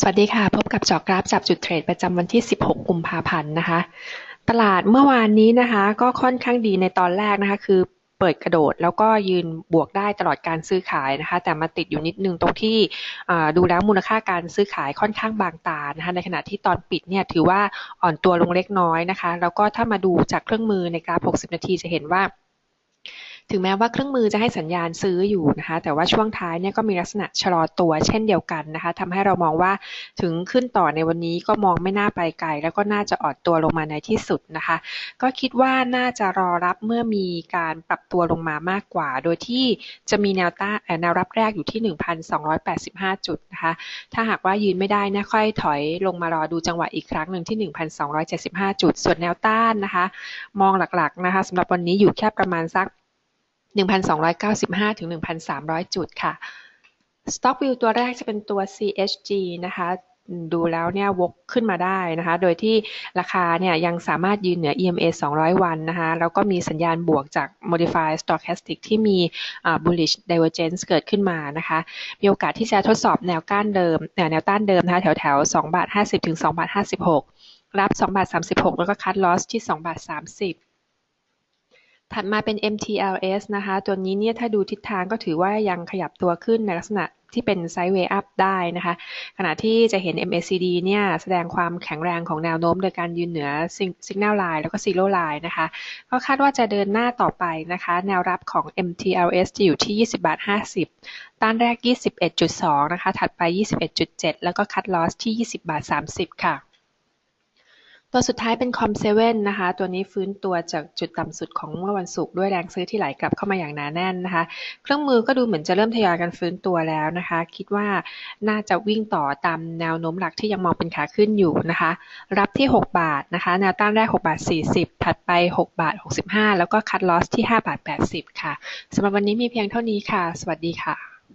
สวัสดีค่ะ พบกับจอกราฟจับจุดเทรดประจำวันที่ 16 กุมภาพันธ์นะคะ ตลาดเมื่อวานนี้นะคะ ก็ค่อนข้างดีในตอนแรกนะคะ คือเปิดกระโดดแล้วก็ยืนบวกได้ตลอดการซื้อขายนะคะ แต่มาติดอยู่นิดนึงตรงที่ดูแล้วมูลค่าการซื้อขายค่อนข้างบางตานะคะ ในขณะที่ตอนปิดเนี่ยถือว่าอ่อนตัวลงเล็กน้อยนะคะ แล้วก็ถ้ามาดูจากเครื่องมือในกราฟ 60 นาทีจะเห็นว่า ถึงแม้ว่าเครื่องมือจะให้สัญญาณซื้ออยู่นะคะ แต่ว่าช่วงท้ายเนี่ยก็มีลักษณะชะลอตัวเช่นเดียวกันนะคะทำให้เรามองว่าถึงขึ้นต่อในวันนี้ก็มองไม่น่าไปไกล แล้วก็น่าจะอ่อนตัวลงมาในที่สุดนะคะ ก็คิดว่าน่าจะรอรับเมื่อมีการปรับตัวลงมามากกว่า โดยที่จะมีแนวต้านแนวรับแรกอยู่ที่ 1,285 จุดนะคะ ถ้าหากว่ายืนไม่ได้นะค่อยถอยลงมารอดูจังหวะอีกครั้งหนึ่งที่ 1,275 จุด ส่วนแนวต้านนะคะ มองหลักๆนะคะสำหรับวันนี้อยู่แค่ประมาณสัก 1,295 ถึง 1,300 จุดค่ะ Stock View ตัวแรกจะเป็นตัว CHG นะคะ ดูแล้วเนี่ยวกขึ้นมาได้นะคะ โดยที่ราคาเนี่ยยังสามารถยืนเหนือ EMA 200 วันนะคะ แล้วก็มีสัญญาณบวกจาก Modified Stochastic ที่มี bullish divergence เกิดขึ้นมานะคะ มีโอกาสที่จะทดสอบแนวก้านเดิม แนวต้านเดิมนะคะแถวแถว2บาท50 ถึง2บาท56 รับ2บาท36 แล้วก็คัดลอสที่2บาท30 ถัดมาเป็น MTLS นะคะ ตัวนี้เนี่ยถ้าดูทิศทางก็ถือว่ายังขยับตัวขึ้นในลักษณะที่เป็นไซด์เวย์อัพได้นะคะ ขณะที่จะเห็น MACD เนี่ยแสดงความแข็งแรงของแนวโน้มโดยการยืนเหนือ Signal Line แล้วก็ Zero Line นะคะ ก็คาดว่าจะเดินหน้าต่อไปนะคะ แนวรับของ MTLS จะอยู่ที่ 20บาท50 ต้านแรก 21.2 นะคะ ถัดไป 21.7 แล้วก็คัดลอสที่ 20บาท30 ค่ะ ตัวสุดท้ายเป็นคอมเซเว่นนะคะ ตัวนี้ฟื้นตัวจากจุดต่ำสุดของเมื่อวันศุกร์ด้วยแรงซื้อที่ไหลกลับเข้ามาอย่างหนาแน่นนะคะ เครื่องมือก็ดูเหมือนจะเริ่มทยอยกันฟื้นตัวแล้วนะคะ คิดว่าน่าจะวิ่งต่อตามแนวโน้มหลักที่ยังมองเป็นขาขึ้นอยู่นะคะ รับที่ 6 บาทนะคะ แนวต้านแรก 6 บาท 40 ถัดไป 6 บาท 65 แล้วก็คัดลอสที่ 5 บาท 80 ค่ะสำหรับวันนี้มีเพียงเท่านี้ค่ะ สวัสดีค่ะ